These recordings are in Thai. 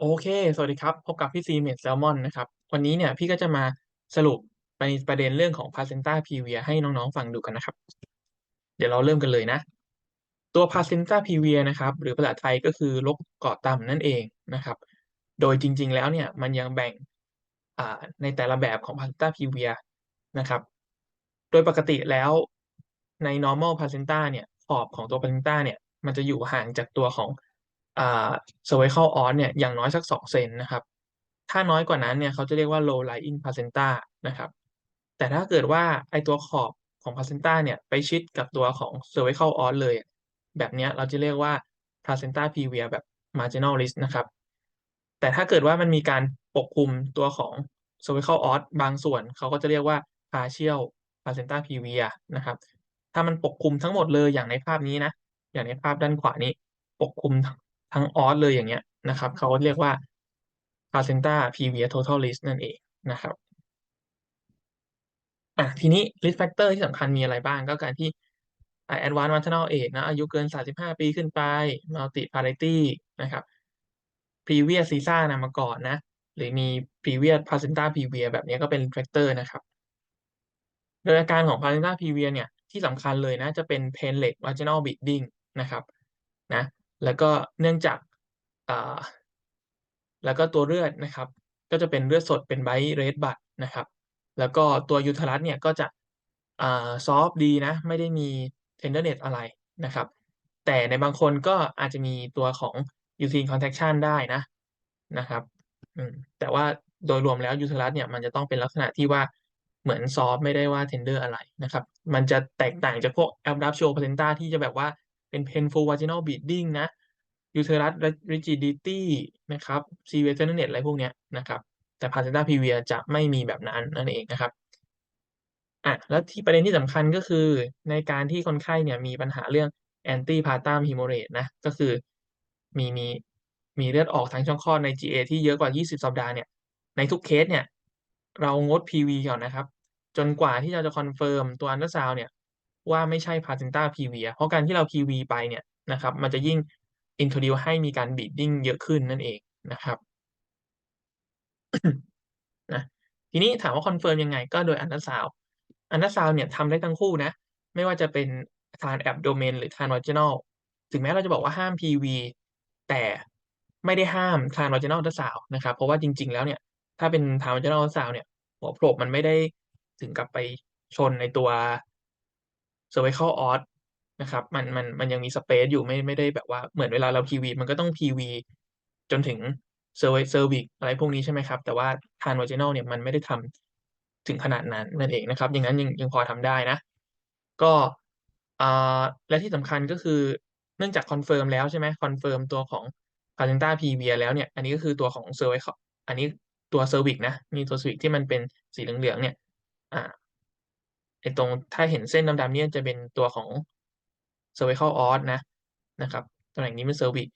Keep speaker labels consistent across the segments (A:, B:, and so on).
A: โอเค สวัสดีครับ พบกับพี่ซีเมดแซลมอนนะครับ วันนี้เนี่ยพี่ก็จะมาสรุปในประเด็นเรื่องของ Placenta Previa ให้น้องๆฟังดูกันนะครับ เดี๋ยวเราเริ่มกันเลยนะ ตัว Placenta Previa นะครับ หรือภาษาไทยก็คือรกเกาะต่ำนั่นเองนะครับ โดยจริงๆแล้วเนี่ยมันยังแบ่งในแต่ละแบบของ Placenta Previa นะครับ โดยปกติแล้วใน normal placenta เนี่ยขอบของตัว placenta เนี่ยมันจะอยู่ห่างจากตัวของ อ่า cervical os เนี่ยอย่างน้อยสัก 2 เซนนะครับ ถ้าน้อยกว่านั้นเนี่ยเขาจะเรียกว่า low lying placenta นะครับ แต่ถ้าเกิดว่าไอตัวขอบของ placenta เนี่ยไปชิดกับตัวของ cervical os เลย แบบเนี้ยเราจะเรียกว่า placenta previa แบบ marginalis นะครับ แต่ถ้าเกิดว่ามันมีการปกคลุมตัวของ cervical os บางส่วนเขาก็จะเรียกว่า partial placenta previa นะครับถ้ามันปกคลุมทั้งหมดเลยอย่างในภาพนี้นะ อย่างในภาพด้านขวานี้ ปกคลุม ทั้งทั้ง os เลยอย่างเงี้ยนะครับเขาเรียกว่า placenta previa totalis นั่นเองนะครับอ่าทีนี้ risk factor ที่สำคัญมีอะไรบ้างก็การที่ advanced maternal age นะ อายุเกิน 35 ปีขึ้นไป multiparity นะครับ previous SISA นำมาก่อนนะ หรือมี previous placenta previa แบบนี้ก็เป็น factor นะครับ โดยอาการของ placenta previa เนี่ย ที่สำคัญเลยนะ จะเป็น painless vaginal bleeding นะครับ นะ แล้วก็เนื่องจากอ่าแล้วก็ตัวเลือดนะครับ ก็จะเป็นเลือดสดเป็น white red blood นะครับ แล้วก็ตัวยูเทรัสเนี่ยก็จะอ่าซอฟดีนะ ไม่ได้มี tenderness อะไรนะครับ แต่ในบางคนก็อาจจะมีตัวของ uterine contraction ได้นะนะครับอืมแต่ว่าโดยรวมแล้วยูเทรัสเนี่ยมันจะต้องเป็นลักษณะที่ว่าเหมือนซอฟไม่ได้ว่า tender อะไรนะครับ มันจะแตกต่างจากพวก abductio placenta ที่จะแบบว่า เป็น painful vaginal bleeding นะ uterus rigidity นะครับ severe tenderness อะไรพวกเนี้ยนะครับ แต่ placenta previa จะไม่มีแบบนั้นนั่นเองนะครับอะแล้วที่ประเด็นที่สำคัญก็คือในการที่คนไข้เนี่ยมีปัญหาเรื่อง antepartum hemorrhage นะ ก็คือมีมีมีเลือดออกทางช่องคลอดใน GA ที่เยอะกว่า 20 สัปดาห์เนี่ย ในทุกเคสเนี่ย เรางด PV ก่อนนะครับ จนกว่าที่เราจะคอนเฟิร์มตัวอันตราซาวเนี่ย ว่าไม่ใช่ placenta previa เพราะการที่เรา PV ไปเนี่ยนะครับ มันจะยิ่ง introduce ให้มีการ bleeding เยอะขึ้นนั่นเองนะครับนะทีนี้ถามว่าคอนเฟิร์มยังไง ก็โดยอันตราซาวอันตราซาวเนี่ยทำได้ทั้งคู่นะ ไม่ว่าจะเป็นทาง abdomen หรือทาง vaginal ถึงแม้เราจะบอกว่าห้าม PV แต่ไม่ได้ห้าม transvaginal ultrasound นะครับ เพราะว่าจริง ๆ แล้วเนี่ย ถ้าเป็น transvaginal ultrasound เนี่ย หัวโผล่มันไม่ได้ถึงกับไปชนในตัว cervical os นะครับมันมันมันยังมีสเปซอยู่ไม่ไม่ได้แบบว่าเหมือนเวลาเรา PV มันก็ต้อง PV จนถึงเซอร์เซอร์วิกอะไรพวกนี้ใช่ไหมครับ แต่ว่าทานวาจินอลเนี่ยมันไม่ได้ทำถึงขนาดนั้นนั่นเองนะครับ อย่างนั้นยังยังพอทำได้นะ ก็อ่าและที่สำคัญก็คือเนื่องจากคอนเฟิร์มแล้วใช่ไหมคอนเฟิร์มตัวของ placenta previa แล้วเนี่ย อันนี้ก็คือตัวของเซอร์ไวอันนี้ตัวเซอร์วิกนะ มีตัวเซอร์วิกที่มันเป็นสีเหลืองๆเนี่ยอ่า ไอตรงถ้าเห็นเส้นดำๆเนี่ยจะเป็นตัวของ cervical os นะนะครับตำแหน่งนี้เป็น cervix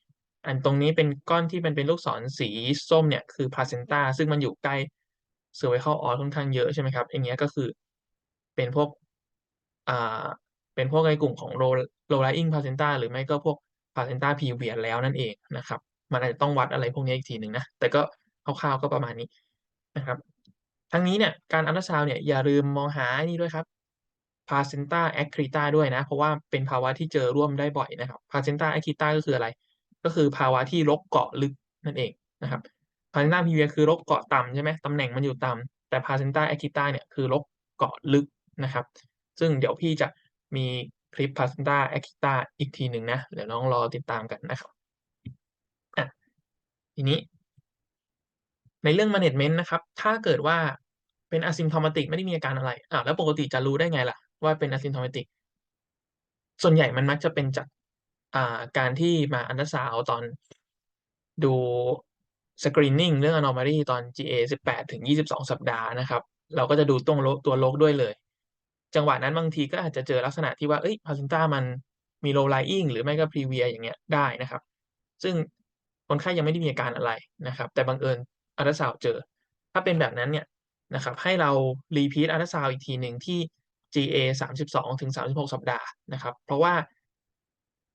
A: อันตรงนี้เป็นก้อนที่มันเป็นลูกศรสีส้มเนี่ยคือ placenta ซึ่งมันอยู่ใกล้ cervical os ค่อนข้างเยอะใช่ไหมครับอย่างเงี้ยก็คือเป็นพวกอ่าเป็นพวกในกลุ่มของ low low lying placenta หรือไม่ก็พวก placenta previa แล้วนั่นเองนะครับ มันอาจจะต้องวัดอะไรพวกนี้อีกทีหนึ่งนะแต่ก็คร่าวๆก็ประมาณนี้นะครับ ทั้งนี้เนี่ยการอัลตราซาวด์เนี่ยอย่าลืมมองหานี่ด้วยครับ placenta accreta ด้วยนะ เพราะว่าเป็นภาวะที่เจอร่วมได้บ่อยนะครับ placenta accreta ก็คืออะไร ก็คือภาวะที่รกเกาะลึกนั่นเองนะครับ placenta previa คือรกเกาะต่ำใช่ไหมตำแหน่งมันอยู่ต่ำแต่ placenta accreta เนี่ยคือรกเกาะลึกนะครับ ซึ่งเดี๋ยวพี่จะมีคลิป placenta accreta อีกทีหนึ่งนะเดี๋ยวน้องรอติดตามกันนะครับอะทีนี้ ในเรื่อง management นะครับ ถ้าเกิดว่าเป็น asymptomatic ไม่ได้มีอาการอะไรอ้าแล้วปกติจะรู้ได้ไงล่ะ ว่าเป็น asymptomatic ส่วนใหญ่มันมักจะเป็นจากอ่าการที่มาอันตราซาวตอนดู screening เรื่อง anomaly ตอน GA 18 ถึง 22 สัปดาห์นะครับ เราก็จะดูตรงตัวโรคด้วยเลย จังหวะนั้นบางทีก็อาจจะเจอลักษณะที่ว่า เอ้ย placenta มันมี low lying หรือไม่ก็ previa อย่างเงี้ยได้นะครับ ซึ่งคนไข้ยังไม่ได้มีอาการอะไรนะครับ แต่บังเอิญอัลตราซาวเจอ ถ้าเป็นแบบนั้นเนี่ยนะครับ ให้เรา repeat อัลตราซาวอีกทีหนึ่งที่ GA 32ถึง36 สัปดาห์นะครับ เพราะว่า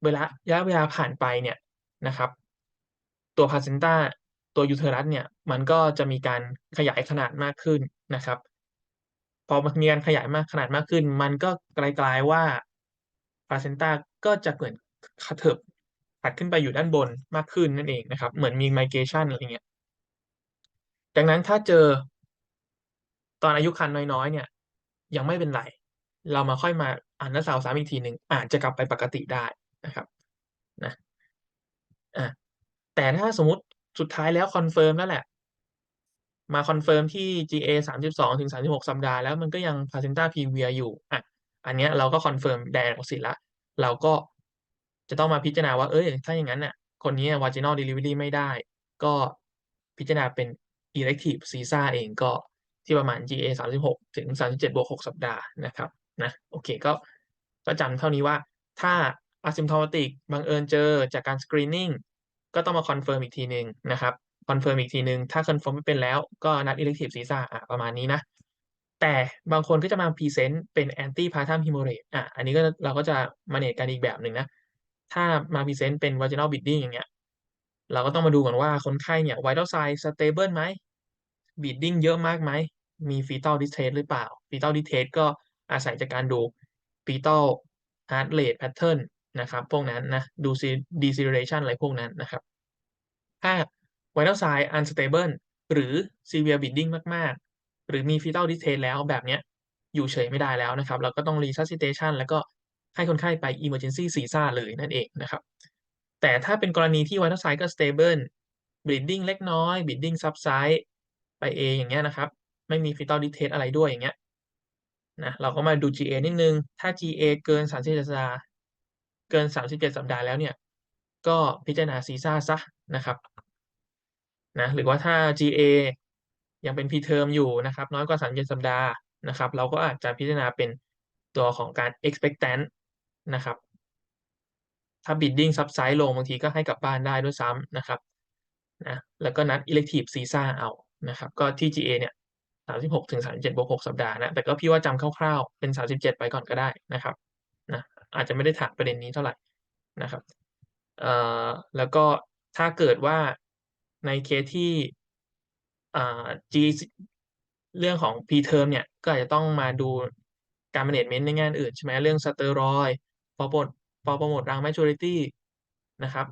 A: เวลาระยะเวลาผ่านไปเนี่ยนะครับ ตัว placenta ตัวยูเทอรัสเนี่ยมันก็จะมีการขยายขนาดมากขึ้นนะครับ พอมันมีการขยายมากขนาดมากขึ้น มันก็กลายๆว่าพาเซนต้าก็จะเหมือนกระเถิบถัดขึ้นไปอยู่ด้านบนมากขึ้นนั่นเองนะครับ เหมือนมีไมเกชันอะไรเงี้ยดังนั้นถ้าเจอตอนอายุครรภ์น้อยๆ เนี่ย ยังไม่เป็นไร เรามาค่อยมาอันนัสาวซ้ำอีกทีหนึ่งอาจจะกลับไปปกติได้นะครับนะอะแต่ถ้าสมมติสุดท้ายแล้วคอนเฟิร์มแล้วแหละ มาคอนเฟิร์มที่ GA สามสิบสองถึงสามสิบหกสัปดาห์แล้วมันก็ยังพาเซนต้าพีเวียอยู่อะอันเนี้ยเราก็คอนเฟิร์มแดงออกสิละเราก็จะต้องมาพิจารณาว่า เอ้ย ถ้าอย่างนั้นเนี่ยคนนี้ vaginal delivery ไม่ได้ ก็พิจารณาเป็น elective CISA เองก็ที่ประมาณ GA สามสิบหกถึงสามสิบเจ็ดบวกหกสัปดาห์นะครับ นะโอเคก็ก็จำเท่านี้ว่าถ้า asymptomatic บังเอิญเจอจากการ screening ก็ต้องมาคอนเฟิร์มอีกทีหนึ่งนะครับคอนเฟิร์มอีกทีหนึ่งถ้าคอนเฟิร์มไม่เป็นแล้วก็นัด elective CISA อะประมาณนี้นะ แต่บางคนก็จะมาพรีเซนต์เป็น anti partum hemorrhage อะอันนี้ก็เราก็จะมาเนตกันอีกแบบหนึ่งนะ ถ้ามาพรีเซนต์เป็น vaginal bleeding อย่างเงี้ย เราก็ต้องมาดูก่อนว่าคนไข้เนี่ย vital sign stable ไหม bleeding เยอะมากไหมมี fetal distress หรือเปล่า fetal distress ก็ อาศัยจากการดู fetal heart rate pattern นะครับ พวกนั้นนะ ดู deceleration อะไรพวกนั้นนะครับ ถ้า vital sign unstable หรือ severe bleeding มาก ๆ หรือมี fetal distress แล้วแบบเนี้ย อยู่เฉยไม่ได้แล้วนะครับ เราก็ต้อง resuscitation แล้วก็ให้คนไข้ไป emergency CISA เลยนั่นเองนะครับ แต่ถ้าเป็นกรณีที่ vital sign ก็ stable bleeding เล็กน้อย bleeding subside ไปเองอย่างเงี้ยนะครับ ไม่มี fetal distress อะไรด้วยอย่างเงี้ย นะเราก็มาดู GA นิดนึง ถ้า GA เกิน 37 สัปดาห์ เกิน 37 สัปดาห์แล้วเนี่ย ก็พิจารณา CISA ซะนะครับนะหรือว่าถ้า GA ยังเป็น P-term อยู่นะครับ น้อยกว่า 37 สัปดาห์นะครับ เราก็อาจจะพิจารณาเป็นตัวของการ expectant นะครับ ถ้า bidding subside ลงบางทีก็ให้กลับบ้านได้ด้วยซ้ำนะครับนะแล้วก็นัด elective CISA เอานะครับ ก็ที่ GA เนี่ย 36ถึง37บวก6สัปดาห์นะ แต่ก็พี่ว่าจำคร่าวๆ เป็น37ไปก่อนก็ได้นะครับนะอาจจะไม่ได้ถามประเด็นนี้เท่าไหร่นะครับเอ่อแล้วก็ถ้าเกิดว่าในเคสที่อ่า G เรื่องของ P term เนี่ย ก็อาจจะต้องมาดูการ management ในแง่อื่นใช่ไหมเรื่องสเตียรอยด์พอปดพอโปรโมทรัง maturity นะครับ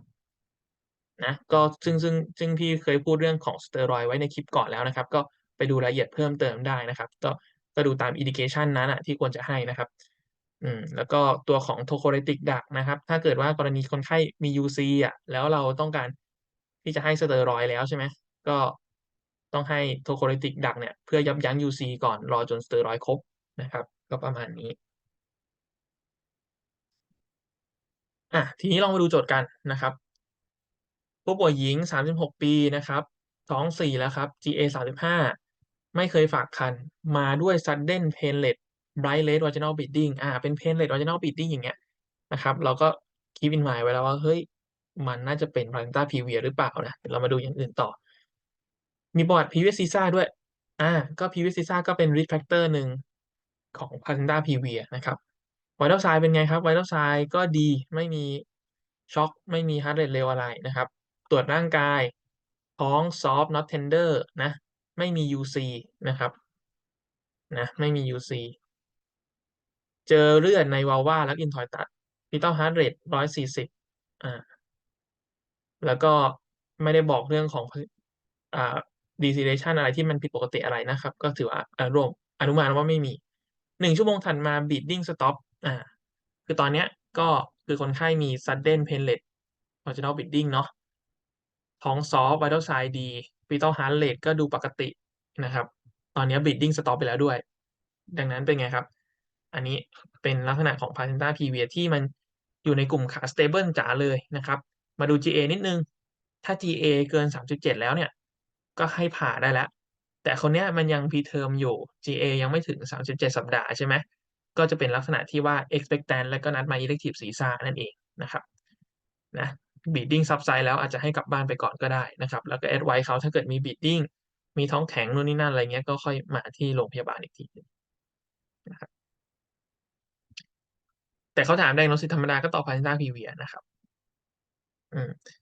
A: นะก็ซึ่งซึ่งซึ่งพี่เคยพูดเรื่องของสเตียรอยด์ไว้ในคลิปก่อนแล้วนะครับ ก็ ดูรายละเอียดเพิ่มเติมได้นะครับ ก็ก็ดูตาม indication นั้นอะที่ควรจะให้นะครับอืมแล้วก็ตัวของโทโคเรติกดักนะครับ ถ้าเกิดว่ากรณีคนไข้มี UC อะ แล้วเราต้องการที่จะให้สเตียรอยแล้วใช่ไหมก็ต้องให้โทโคเรติกดักเนี่ยเพื่อยับยั้ง UC ก่อนรอจนสเตียรอยครบนะครับ ก็ประมาณนี้อะทีนี้ลองมาดูโจทย์กันนะครับผู้ป่วยหญิง 36 ปีนะครับท้อง 4 แล้วครับ GA 35 ไม่เคยฝากคัน มาด้วย sudden painless bright red original bidding อ่า เป็น painless original bidding อย่างเงี้ยนะครับ เราก็คีบอินหมายไว้แล้วว่า เฮ้ย มันน่าจะเป็น placenta previa หรือเปล่านะเรามาดูอย่างอื่นต่อ มีประวัติ previous visa ด้วย อ่า ก็ previous visa ก็เป็น risk factor หนึ่งของ placenta previa นะครับ vital sign เป็นไงครับ vital sign ก็ดีไม่มีช็อกไม่มี heart rate เร็วอะไรนะครับ ตรวจร่างกายท้อง soft not tender นะ ไม่มี UC นะครับนะไม่มี UC เจอเลือดในวาลวาและอินทอยตัด fetal heart rate 140อ่าแล้วก็ไม่ได้บอกเรื่องของอ่า deceleration อะไรที่มันผิดปกติอะไรนะครับ ก็ถือว่าอารวมอนุมานว่าไม่มีหนึ่งชั่วโมงถัดมา bleeding stop อ่าคือตอนเนี้ยก็คือคนไข้มี sudden painless vaginal bleeding เนาะท้องซอฟ vital sign ดี fetal heart rate ก็ดูปกตินะครับ ตอนนี้ bleeding stop ไปแล้วด้วย ดังนั้นเป็นไงครับ อันนี้เป็นลักษณะของ placenta previa ที่มันอยู่ในกลุ่มขา stable จ๋าเลยนะครับ มาดู GA นิดนึง ถ้า GA เกิน 37 แล้วเนี่ย ก็ให้ผ่าได้แล้ว แต่คนเนี้ยมันยัง preterm อยู่ GA ยังไม่ถึง 37 สัปดาห์ใช่ไหมก็จะเป็นลักษณะที่ว่า expectant แล้วก็นัดมา elective CISA นั่นเองนะครับนะ bleeding subside แล้วอาจจะให้กลับบ้านไปก่อนก็ได้นะครับ แล้วก็ advise เขาถ้าเกิดมี bleeding มีท้องแข็งนู่นนี่นั่นอะไรเงี้ยก็ค่อยมาที่โรงพยาบาลอีกทีนึงนะครับแต่เขาถาม diagnosis ธรรมดาก็ตอบ placenta previa นะครับ อืม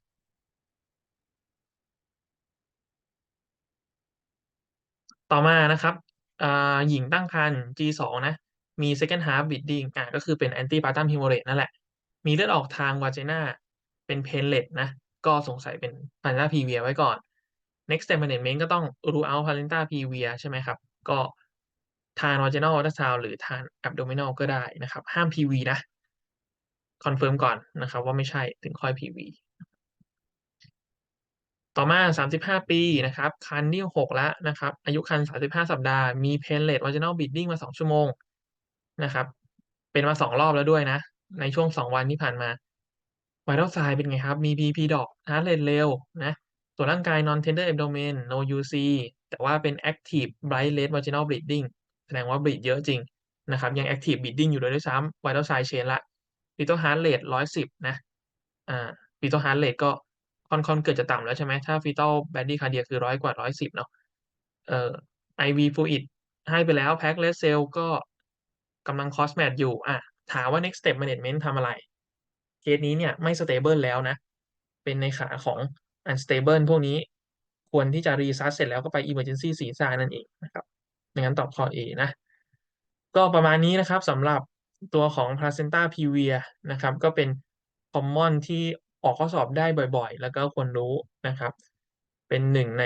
A: ต่อมานะครับอ่าหญิงตั้งครรภ์ G2 นะ มี second half bleeding อ่าก็คือเป็น antepartum hemorrhage นั่นแหละ มีเลือดออกทาง vagina เป็น painless นะ ก็สงสัยเป็น placenta previa ไว้ก่อน next step management ก็ต้อง rule out placenta previa ใช่ไหมครับ ก็ทาง vaginal ultrasound หรือทาง abdominal ก็ได้นะครับ ห้าม PV นะคอนเฟิร์มก่อนนะครับว่าไม่ใช่ถึงค่อย PV ต่อมา 35 ปีนะครับครรภ์ที่6แล้วนะครับ อายุครรภ์35 สัปดาห์ มี painless vaginal bleeding มา 2 ชั่วโมงนะครับ เป็นมา 2 รอบแล้วด้วยนะ ในช่วง 2 วันที่ผ่านมา vital sign เป็นไงครับ มี PP dot heart rate เร็วนะ ส่วนร่างกาย non tender abdomen no UC แต่ว่าเป็น active bright red vaginal bleeding แสดงว่า bleed เยอะจริงนะครับ ยัง active bleeding อยู่เลยด้วยซ้ำ vital sign change แล้ว fetal heart rate 110 นะ อ่า fetal heart rate ก็ค่อนๆเกือบจะต่ำแล้วใช่ไหม ถ้า fetal bradycardia คือ100กว่า 110 เนาะ เอ่อ IV fluid ให้ไปแล้ว pack red cell ก็กำลัง cross match อยู่ อ่าถามว่า next step management ทำอะไร เคสนี้เนี่ยไม่ stable แล้วนะ เป็นในขาของ unstable พวกนี้ควรที่จะ resusc เสร็จแล้วก็ไป emergency CSR นั่นเองนะครับดังนั้นตอบข้อ A นะ ก็ประมาณนี้นะครับสำหรับตัวของ placenta previa นะครับ ก็เป็น common ที่ออกข้อสอบได้บ่อยๆ แล้วก็ควรรู้นะครับ เป็นหนึ่งใน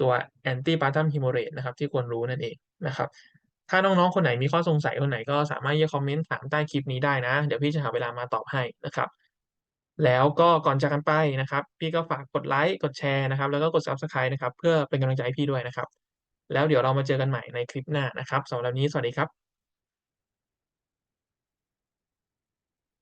A: ตัว antepartum hemorrhage นะครับ ที่ควรรู้นั่นเองนะครับ ถ้าน้องๆ คนไหนมีข้อสงสัยคนไหนก็สามารถที่จะคอมเมนต์ถามใต้คลิปนี้ได้นะ เดี๋ยวพี่จะหาเวลามาตอบให้นะครับ แล้วก็ก่อนจากกันไปนะครับ พี่ก็ฝากกดไลค์กดแชร์นะครับ แล้วก็กด Subscribe นะครับ เพื่อเป็นกำลังใจให้พี่ด้วยนะครับ แล้วเดี๋ยวเรามาเจอกันใหม่ในคลิปหน้านะครับสำหรับวันนี้สวัสดีครับ